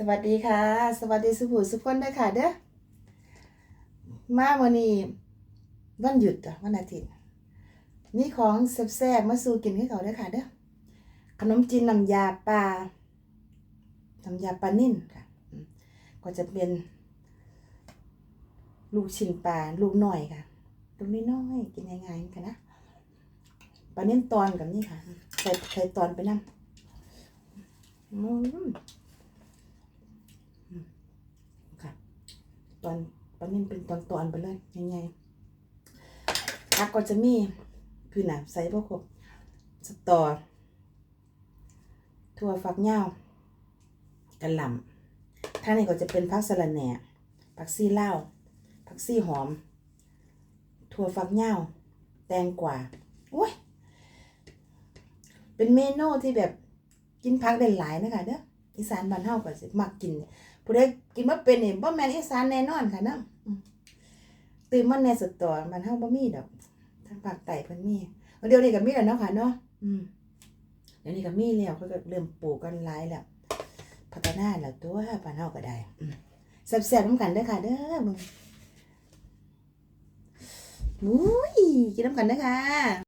สวัสดีค่ะ สวัสดีสุภูสุขคนด้วยค่ะเด้อมาวันนี้วันหยุดวันอาทิตย์นี่ของแซ่บๆมาสู่กินให้เขาด้อค่ะเด้อขนมจีนน้ำยาปลาน้ำยาปลานิ่นค่ะ ก็จะเป็น ลูกชิ้นปลาลูกหน้อยค่ะลูกน้อยๆกินง่ายๆกันนะปลานิ่นตอนกับนี่ค่ะใส่ใส่ตอนไปน้ำอืม ค่ะ ตอนปลานิ่มเป็นตอนตอนๆไปเลยยังไงผักก็จะมีคือหนาใส่พวกครบสตอถั่วฝักยาวกระหล่ำท่านี้ก็จะเป็นผักสะระแหน่ผักซี่ลาผักซี่หอม ถั่วฝักยาวแตงกวาโอ้ยเป็นเมนูที่แบบกินผักได้หลายนะคะเด้อ อีสานบ้านเฮาก็สิมักกินผู้ใดกินมาเป็นนี่บ่แม่นอีสานแน่นอนค่ะเนาะตื่นมาแน่สตอมันเฮาบ่มีดอกทางภาคใต้เพิ่นมีเดี๋ยวนี้ก็มีแล้วเนาะค่ะเนาะอืมเดี๋ยวนี้ก็มีแล้วเขาก็เริ่มปลูกกันหลายแล้วพัฒนาแล้วตัวบ้านเฮาก็ได้อืมแซ่บๆนำกันเด้อค่ะ เด้อมึงอุ้ยกินน้ำกันเด้อค่ะ